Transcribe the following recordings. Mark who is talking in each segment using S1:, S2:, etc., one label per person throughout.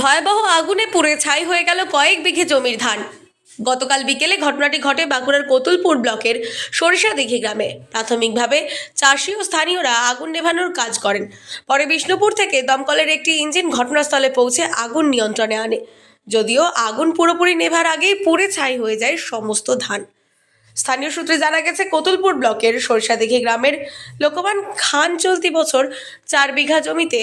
S1: ভয়াবহ আগুনে পুড়ে ছাই হয়ে গেল কয়েক বিঘে জমির ধান। গতকাল বিকেলে ঘটনাটি ঘটে বাঁকুড়ার কোতুলপুর ব্লকের সরিষাদিঘি গ্রামে। প্রাথমিকভাবে চাষি ও স্থানীয়রা আগুন নেভানোর কাজ করেন। পরে বিষ্ণুপুর থেকে দমকলের একটি ইঞ্জিন ঘটনাস্থলে পৌঁছে আগুন নিয়ন্ত্রণে আনে। যদিও আগুন পুরোপুরি নেভার আগেই পুড়ে ছাই হয়ে যায় সমস্ত ধান। স্থানীয় সূত্রে জানা গেছে, কোতুলপুর ব্লকের সরিষাদিঘি গ্রামের লোকমান খান চলতি বছর চার বিঘা জমিতে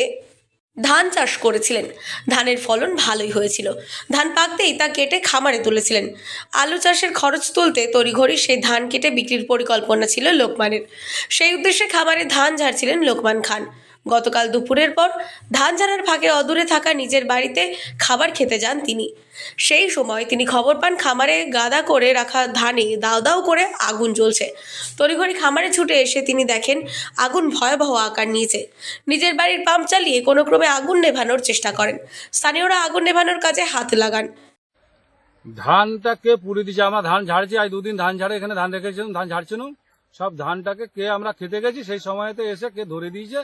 S1: ধান চাষ করেছিলেন। ধানের ফলন ভালোই হয়েছিল। ধান পাকতেই তা কেটে খামারে তুলেছিলেন। আলু চাষের খরচ তুলতে তড়িঘড়ি সেই ধান কেটে বিক্রির পরিকল্পনা ছিল লোকমানের। সেই উদ্দেশ্যে খামারে ধান ঝাড়ছিলেন লোকমান খান। গতকাল দুপুরের পর ধান ঝাড়ার ফাঁকে অদূরে থাকা নিজের বাড়িতে খাবার খেতে যান তিনি। সেই সময় তিনি খবর পান, খামারে গাদা করে রাখা ধানে দাও দাও করে আগুন জ্বলছে। তড়িঘড়ি খামারে ছুটে এসে তিনি দেখেন আগুন ভয়াবহ আকার নিয়েছে। নিজের বাড়ির পাম্প চালিয়ে কোনো ক্রমে আগুন নেভানোর চেষ্টা করেন। স্থানীয়রা আগুন নেভানোর কাজে হাত লাগান।
S2: ধানটাকে পুড়ে দিয়েছে, আমরা ধান ঝাড়ছি, আজ দুদিন ধান ঝাড়ে এখানে ধান রেখেছিলাম, ধান ঝাড়ছিলাম, সব ধানটাকে কে আমরা খেতে গেছি, সেই সময়তে এসে কে ধরে দিয়েছে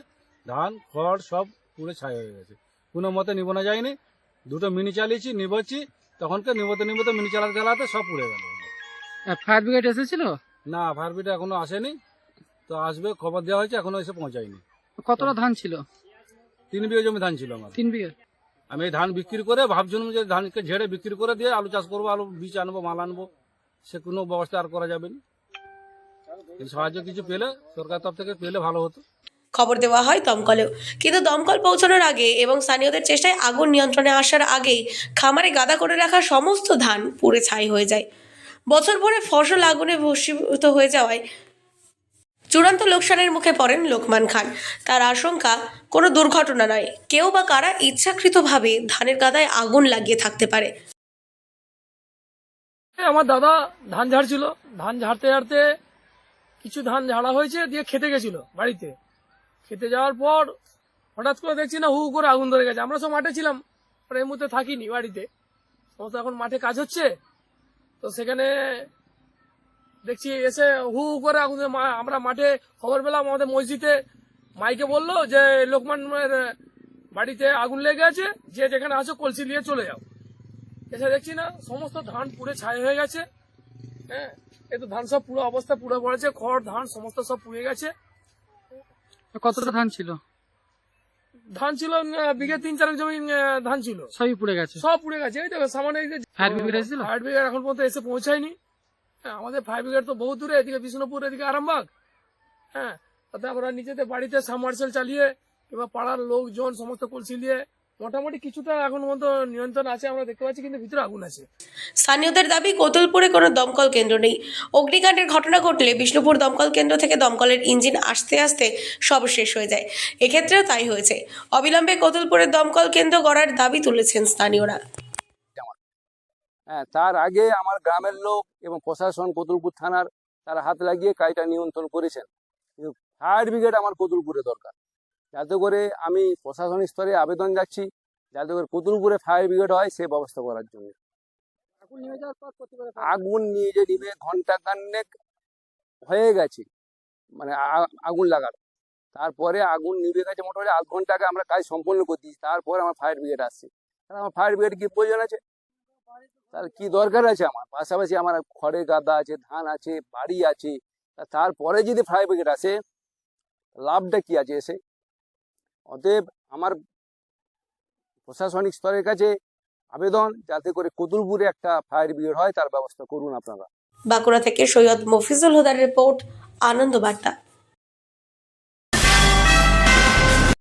S2: ধান খড় সব পুরো ছাই হয়ে গেছে। কোনো মতে নিবনো যায়নি দুটো মিনি চালিয়েছি নিবছি তখনকে নিবতে নিবতে মিনি চালাতে চালাতে সব পুড়ে গেল।
S3: ফায়ার ব্রিগেড এসেছিল?
S2: না ফায়ারবিটা এখনও আসেনি। তো আসবে খবর দেওয়া হয়েছে এখনও এসে পৌঁছায়নি।
S3: কতটা ধান ছিল?
S2: তিন বিঘা জমি ধান ছিল আমার।
S3: তিন বিঘে?
S2: আমি এই ধান বিক্রি করে ভাবছিলাম যে ধানকে ঝেড়ে বিক্রি করে দিয়ে আলু চাষ করব আলু বীজ আনব মাল আনব। সে কোনো ব্যবস্থা আর করা যাবে না। সাহায্য কিছু পেলে সরকার তরফ থেকে পেলে ভালো হতো।
S1: খবর দেওয়া হয় দমকলেও। কিন্তু দমকল পৌঁছানোর আগে এবং স্থানীয়দের চেষ্টায় আগুন নিয়ন্ত্রণে আসার আগেই খামারে গাদা করে রাখা সমস্ত ধান পুড়ে ছাই হয়ে যায়। বছর ভরে ফসল আগুনে ভস্মীভূত হয়ে যাওয়ায় চূড়ান্ত লোকসানের মুখে পড়েন লোকমান খান। তার আশঙ্কা কোনো দুর্ঘটনা নয়। কেউ বা কারা ইচ্ছাকৃতভাবে ধানের গাদায় আগুন লাগিয়ে থাকতে পারে।
S4: এ, আমার দাদা ধান ঝাড়ছিল। ধান ঝাড়তে ঝাড়তে কিছু ধান ঝাড়া হয়েছে দিয়ে খেতে গেছিল বাড়িতে। খেতে যাওয়ার পর হঠাৎ করে দেখছি না হু করে আগুন ধরে গেছে। আমরা সব মাঠে ছিলাম এই মুহূর্তে থাকিনি বাড়িতে। সমস্ত এখন মাঠে কাজ হচ্ছে, তো সেখানে দেখছি এসে হু করে আগুন আমরা মাঠে খবর পেলাম, আমাদের মসজিদে মাইকে বলল যে লোকমানের বাড়িতে আগুন লেগে আছে, যে যেখানে আছো কলসি নিয়ে চলে যাও। এসে দেখছি না, সমস্ত ধান পুড়ে ছাই হয়ে গেছে হ্যাঁ। এই তো ধান সব পুরো অবস্থা পুরো পড়েছে, খড়, ধান, সমস্ত সব পুড়ে গেছে।
S3: কতটা ধান ছিল?
S4: ধান ছিল বিঘে তিন চার জমি ধান ছিল।
S3: সবই পুড়ে গেছে।
S4: সব পুড়ে গেছে এই দেখো সামান্য এই যে
S3: এসেছিল?
S4: ফায়ার ব্রিগেড এখন পর্যন্ত এসে পৌঁছায়নি। হ্যাঁ, আমাদের ফায়ার ব্রিগেড তো বহু দূরে এদিকে বিষ্ণুপুর এদিকে আরামবাগ। হ্যাঁ তাতে আমরা নিজেদের বাড়িতে সাবমার্সেল চালিয়ে এবার পাড়ার লোকজন সমস্ত কলসি নিয়ে মোটামুটি কিছুটা এখন পর্যন্ত নিয়ন্ত্রণ আছে আমরা দেখতে পাচ্ছি কিন্তু ভিতরে আগুন আছে।
S1: স্থানীয়দের দাবি কোতুলপুরে কোনো দমকল কেন্দ্র নেই। অগ্নিকাণ্ডের ঘটনা ঘটলে বিষ্ণুপুর দমকল কেন্দ্র থেকে দমকলের ইঞ্জিন আসতে আসতে সব শেষ হয়ে যায়। এক্ষেত্রেও তাই হয়েছে। অবিলম্বে কোতুলপুরের দমকল কেন্দ্র গড়ার দাবি তুলেছেন স্থানীয়রা।
S5: হ্যাঁ তার আগে আমার গ্রামের লোক এবং প্রশাসন কতুলপুর থানার তারা হাত লাগিয়ে কাজটা নিয়ন্ত্রণ করেছেন। কিন্তু ফায়ার ব্রিগেড আমার কতুলপুরে দরকার। যাতে করে আমি প্রশাসনিক স্তরে আবেদন যাচ্ছি যাতে করে কতুলপুরে ফায়ার ব্রিগেড হয় সে ব্যবস্থা করার জন্য। আগুন নিয়ে যে নিবে ঘণ্টা খানেক হয়ে গেছে মানে আগুন লাগার। তারপরে আগুন নিভে গেছে মোটামুটি আধ ঘণ্টা আগে আমরা কাজ সম্পন্ন করে দিয়েছি তারপরে আমার ফায়ার ব্রিগেড আসছে। তাহলে আমার ফায়ার ব্রিগেড কি প্রয়োজন আছে? তাহলে কি দরকার আছে আমার? পাশাপাশি আমার খড়ের গাদা আছে ধান আছে বাড়ি আছে তারপরে যদি ফায়ার ব্রিগেড আসে লাভটা কি আছে এসে? অতএব আমার প্রশাসনিক স্তরের কাছে আবেদন যাতে করে কতুলপুরে একটা ফায়ার ব্রিগেড হয়, তার ব্যবস্থা করুন আপনারা।
S1: বাঁকুড়া থেকে সৈয়দ মফিজুল হুদার রিপোর্ট, আনন্দ বার্তা।